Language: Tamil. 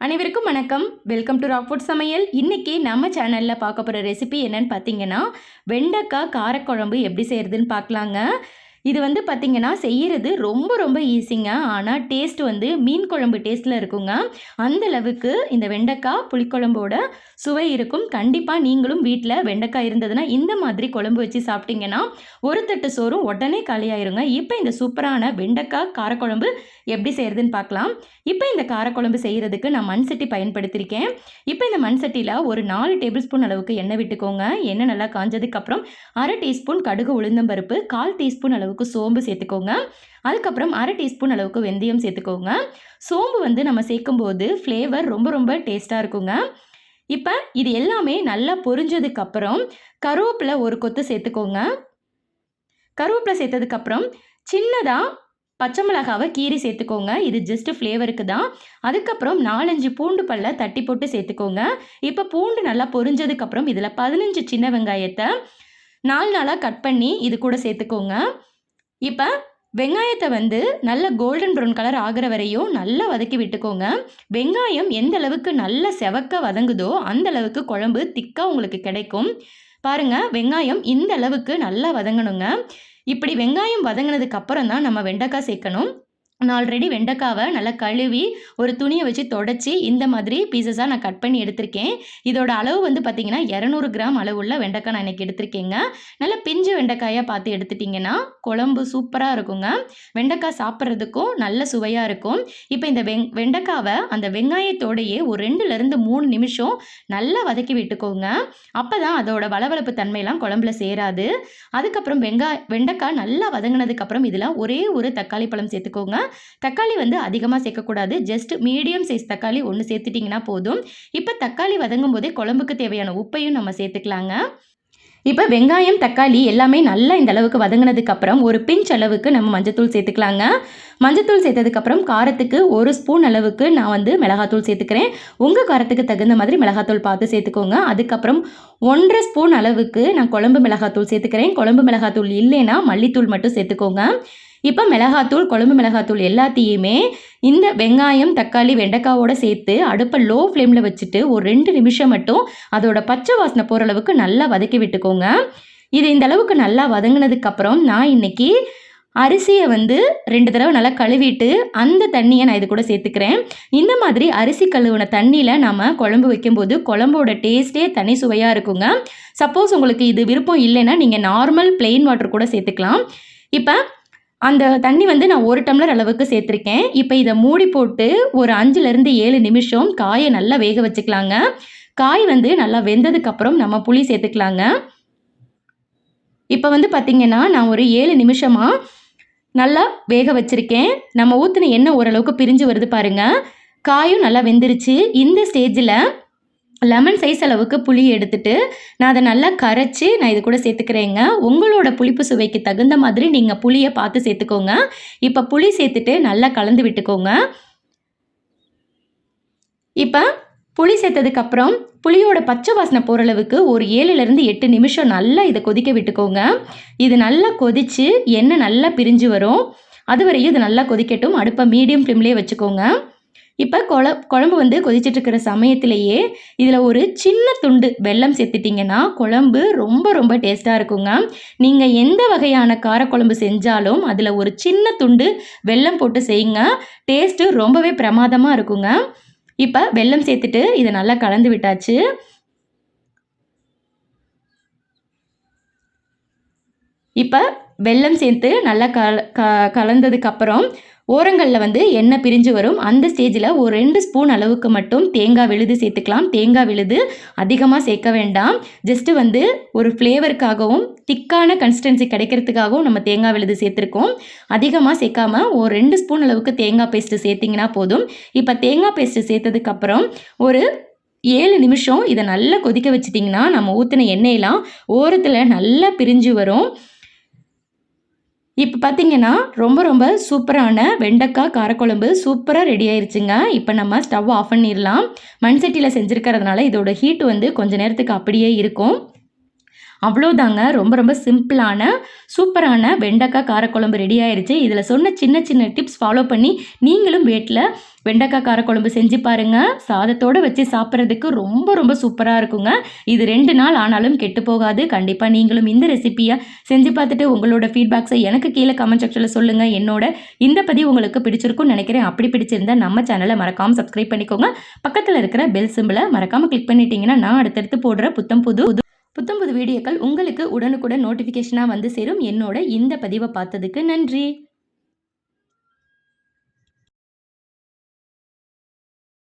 அனைவருக்கும் வணக்கம். வெல்கம் டு ராக்ஃபுட் சமையல். இன்றைக்கி நம்ம சேனலில் பார்க்க போகிற ரெசிபி என்னன்னு பார்த்தீங்கன்னா வெண்டைக்காய் காரக்குழம்பு எப்படி செய்கிறதுன்னு பார்க்கலாங்க. இது வந்து பார்த்திங்கன்னா செய்கிறது ரொம்ப ரொம்ப ஈஸிங்க ஆனால் டேஸ்ட் வந்து மீன் குழம்பு டேஸ்ட்டில் இருக்குங்க. அந்த அளவுக்கு இந்த வெண்டைக்காய் புளிக்குழம்போட சுவை இருக்கும். கண்டிப்பாக நீங்களும் வீட்டில் வெண்டைக்காய் இருந்ததுன்னா இந்த மாதிரி குழம்பு வச்சு சாப்பிட்டீங்கன்னா ஒரு தட்டு சோறும் உடனே காலியாயிருங்க. இப்போ இந்த சூப்பரான வெண்டைக்காய் காரக்குழம்பு எப்படி செய்கிறதுன்னு பார்க்கலாம் இப்போ இந்த காரக்குழம்பு செய்கிறதுக்கு நான் மண் சட்டி பயன்படுத்தியிருக்கேன் இப்போ இந்த மண் சட்டியில் ஒரு நாலு டேபிள் ஸ்பூன் அளவுக்கு எண்ணெய் விட்டுக்கோங்க. எண்ணெய் நல்லா காஞ்சதுக்கப்புறம் அரை டீஸ்பூன் கடுகு உளுந்தம்பருப்பு கால் டீஸ்பூன் அளவுக்கு சோம்பு சேர்த்துக்கோங்க. அதுக்கப்புறம் அரை டீஸ்பூன் அளவுக்கு வெந்தயம் சேர்த்துக்கோங்க. சோம்பு வந்து நம்ம சேர்க்கும்போது ஃப்ளேவர் ரொம்ப ரொம்ப டேஸ்ட்டாக இருக்குங்க. இப்போ இது எல்லாமே நல்லா பொரிஞ்சதுக்கப்புறம் கருவேப்பிலை ஒரு கொத்து சேர்த்துக்கோங்க. கருவேப்பிலை சேர்த்ததுக்கப்புறம் சின்னதாக பச்சை மிளகாவை கீரி சேர்த்துக்கோங்க. இது ஜஸ்ட் ஃப்ளேவருக்கு தான். அதுக்கப்புறம் நாலஞ்சு பூண்டு பல்ல தட்டி போட்டு சேர்த்துக்கோங்க. இப்போ பூண்டு நல்லா பொரிஞ்சதுக்கப்புறம் இதில் பதினஞ்சு சின்ன வெங்காயத்தை நாலு நாளாக கட் பண்ணி இது கூட சேர்த்துக்கோங்க. இப்போ வெங்காயத்தை வந்து நல்ல கோல்டன் ப்ரௌன் கலர் ஆகிற வரையும் நல்லா வதக்கி விட்டுக்கோங்க. வெங்காயம் எந்த அளவுக்கு நல்ல செவக்க வதங்குதோ அந்த அளவுக்கு குழம்பு திக்காக உங்களுக்கு கிடைக்கும். பாருங்கள் வெங்காயம் இந்த அளவுக்கு நல்லா வதங்கணுங்க. இப்படி வெங்காயம் வதங்கினதுக்கு அப்புறம் தான் நம்ம வெண்டைக்காய் சேர்க்கணும். நான் ஆல்ரெடி வெண்டைக்காவை நல்லா கழுவி ஒரு துணியை வச்சு தொடச்சி இந்த மாதிரி பீசஸாக நான் கட் பண்ணி எடுத்திருக்கேன். இதோட அளவு வந்து பார்த்திங்கன்னா இரநூறு கிராம் அளவுள்ள வெண்டைக்காய் நான் இன்றைக்கி எடுத்திருக்கேங்க. நல்லா பிஞ்சு வெண்டைக்காயாக பார்த்து எடுத்துட்டிங்கன்னா குழம்பு சூப்பராக இருக்குங்க. வெண்டைக்காய் சாப்பிட்றதுக்கும் நல்ல சுவையாக இருக்கும். இப்போ இந்த வெங் வெண்டைக்காவை அந்த வெங்காயத்தோடையே ஒரு ரெண்டுலேருந்து மூணு நிமிஷம் நல்லா வதக்கி விட்டுக்கோங்க. அப்போ தான் அதோட வளவளப்பு தன்மையெல்லாம் குழம்புல சேராது. அதுக்கப்புறம் வெங்காய் வெண்டைக்காய் நல்லா வதங்கினதுக்கப்புறம் இதில் ஒரே ஒரு தக்காளி பழம் சேர்த்துக்கோங்க. தக்காளி வந்து அதிகமாக சேர்க்கக்கூடாது. ஜஸ்ட் மீடியம் சைஸ் தக்காளி ஒன்று சேர்த்துட்டிங்கன்னா போதும். இப்போ தக்காளி வதங்கும் போதே குழம்புக்கு தேவையான உப்பையும் நம்ம சேர்த்துக்கலாங்க. இப்போ வெங்காயம் தக்காளி எல்லாமே நல்லா இந்த அளவுக்கு வதங்கினதுக்கப்புறம் ஒரு பிஞ்ச் அளவுக்கு நம்ம மஞ்சத்தூள் சேர்த்துக்கலாங்க. மஞ்சத்தூள் சேர்த்ததுக்கப்புறம் காரத்துக்கு ஒரு ஸ்பூன் அளவுக்கு நான் வந்து மிளகாத்தூள் சேர்த்துக்கிறேன். உங்கள் காரத்துக்கு தகுந்த மாதிரி மிளகாத்தூள் பார்த்து சேர்த்துக்கோங்க. அதுக்கப்புறம் ஒன்றரை ஸ்பூன் அளவுக்கு நான் குழம்பு மிளகாத்தூள் சேர்த்துக்கிறேன். குழம்பு மிளகாத்தூள் இல்லைன்னா மல்லித்தூள் மட்டும் சேர்த்துக்கோங்க. இப்போ மிளகாத்தூள் குழம்பு மிளகாத்தூள் எல்லாத்தையுமே இந்த வெங்காயம் தக்காளி வெண்டைக்காவோட சேர்த்து அடுப்பை லோ ஃப்ளேமில் வச்சுட்டு ஒரு ரெண்டு நிமிஷம் மட்டும் அதோட பச்சை வாசனை போகிற அளவுக்கு நல்லா வதக்கி விட்டுக்கோங்க. இது இந்த அளவுக்கு நல்லா வதங்கினதுக்கப்புறம் நான் இன்றைக்கி அரிசியை வந்து ரெண்டு தடவை நல்லா கழுவிட்டு அந்த தண்ணியை நான் இது கூட சேர்த்துக்கிறேன். இந்த மாதிரி அரிசி கழுவின தண்ணியில் நம்ம குழம்பு வைக்கும்போது குழம்போட டேஸ்ட்டே தனி சுவையாக இருக்குங்க. சப்போஸ் உங்களுக்கு இது விருப்பம் இல்லைன்னா நீங்கள் நார்மல் பிளெயின் வாட்டர் கூட சேர்த்துக்கலாம். இப்போ அந்த தண்ணி வந்து நான் ஒரு டம்ளர் அளவுக்கு சேர்த்துருக்கேன். இப்போ இதை மூடி போட்டு ஒரு அஞ்சுலேருந்து ஏழு நிமிஷம் காயை நல்லா வேக வச்சுக்கலாங்க. காய் வந்து நல்லா வெந்ததுக்கப்புறம் நம்ம புளி சேர்த்துக்கலாங்க. இப்போ வந்து பார்த்திங்கன்னா நான் ஒரு ஏழு நிமிஷமாக நல்லா வேக வச்சுருக்கேன். நம்ம ஊற்றின எண்ணெய் ஓரளவுக்கு பிரிஞ்சு வருது பாருங்கள் காயும் நல்லா வெந்துருச்சு. இந்த ஸ்டேஜில் லெமன் சைஸ் அளவுக்கு புளி எடுத்துட்டு நான் அதை நல்லா கரைச்சி நான் இது கூட சேர்த்துக்கிறேங்க. உங்களோட புளிப்பு சுவைக்கு தகுந்த மாதிரி நீங்கள் புளியை பார்த்து சேர்த்துக்கோங்க. இப்போ புளி சேர்த்துட்டு நல்லா கலந்து விட்டுக்கோங்க. இப்போ புளி சேர்த்ததுக்கப்புறம் புளியோட பச்சை வாசனை போகிற அளவுக்கு ஒரு ஏழுலேருந்து எட்டு நிமிஷம் நல்லா இதை கொதிக்க விட்டுக்கோங்க. இது நல்லா கொதித்து எண்ணெய் நல்லா பிரிஞ்சு வரும். அதுவரையும் இது நல்லா கொதிக்கட்டும். அடுப்பை மீடியம் ஃப்ளேம்லேயே வச்சுக்கோங்க. இப்போ குழ குழம்பு வந்து கொதிச்சிட்ருக்கிற சமயத்திலேயே இதில் ஒரு சின்ன துண்டு வெல்லம் சேர்த்துட்டிங்கன்னா குழம்பு ரொம்ப ரொம்ப டேஸ்ட்டாக இருக்குங்க. நீங்கள் எந்த வகையான காரக்குழம்பு செஞ்சாலும் அதில் ஒரு சின்ன துண்டு வெல்லம் போட்டு செய்யுங்க. டேஸ்ட்டு ரொம்பவே பிரமாதமாக இருக்குங்க. இப்போ வெல்லம் சேர்த்துட்டு இதை நல்லா கலந்து விட்டாச்சு. இப்போ வெல்லம் சேர்த்து நல்லா கல க கலந்ததுக்கப்புறம் ஓரங்களில் வந்து எண்ணெய் பிரிஞ்சு வரும். அந்த ஸ்டேஜில் ஒரு ரெண்டு ஸ்பூன் அளவுக்கு மட்டும் தேங்காய் விழுது சேர்த்துக்கலாம். தேங்காய் விழுது அதிகமாக சேர்க்க வேண்டாம். ஜஸ்ட்டு வந்து ஒரு ஃப்ளேவருக்காகவும் திக்கான கன்சிஸ்டன்சி கிடைக்கிறதுக்காகவும் நம்ம தேங்காய் விழுது சேர்த்துருக்கோம். அதிகமாக சேர்க்காம ஒரு ரெண்டு ஸ்பூன் அளவுக்கு தேங்காய் பேஸ்ட்டு சேர்த்திங்கன்னா போதும். இப்போ தேங்காய் பேஸ்ட்டு சேர்த்ததுக்கப்புறம் ஒரு ஏழு நிமிஷம் இதை நல்லா கொதிக்க வச்சிட்டிங்கன்னா நம்ம ஊற்றின எண்ணெயெல்லாம் ஓரத்தில் நல்லா பிரிஞ்சு வரும். இப்போ பார்த்தீங்கன்னா ரொம்ப ரொம்ப சூப்பரான வெண்டைக்காய் காரக்குழம்பு சூப்பராக ரெடி ஆயிருச்சுங்க. இப்போ நம்ம ஸ்டவ் ஆஃப் பண்ணிடலாம். மண் சட்டியில் செஞ்சுருக்கிறதுனால இதோட ஹீட் வந்து கொஞ்ச நேரத்துக்கு அப்படியே இருக்கும். அவ்வளோதாங்க. ரொம்ப ரொம்ப சிம்பிளான சூப்பரான வெண்டைக்காய் காரக்குழம்பு ரெடி ஆயிடுச்சு இதில் சொன்ன சின்ன சின்ன டிப்ஸ் ஃபாலோ பண்ணி நீங்களும் வீட்டில் வெண்டைக்காய் காரக்குழம்பு செஞ்சு பாருங்கள் சாதத்தோடு வச்சு சாப்பிட்றதுக்கு ரொம்ப ரொம்ப சூப்பராக இருக்குங்க. இது ரெண்டு நாள் ஆனாலும் கெட்டு போகாது. கண்டிப்பாக நீங்களும் இந்த ரெசிப்பியை செஞ்சு பார்த்துட்டு உங்களோட ஃபீட்பேக்ஸை எனக்கு கீழே கமெண்ட் செக்ஷனில் சொல்லுங்கள் என்னோட இந்த பதிவு உங்களுக்கு பிடிச்சிருக்கும்னு நினைக்கிறேன். அப்படி பிடிச்சிருந்தா நம்ம சேனலை மறக்காமல் சப்ஸ்கிரைப் பண்ணிக்கோங்க. பக்கத்தில் இருக்கிற பெல் சிம்பிளை மறக்காமல் கிளிக் பண்ணிட்டீங்கன்னா நான் அடுத்தடுத்து போடுற புத்தம் புது புத்தம் புது வீடியோக்கள் உங்களுக்கு உடனுக்குடன் நோட்டிஃபிகேஷனாக வந்து சேரும். என்னோட இந்த பதிவை பார்த்ததுக்கு நன்றி.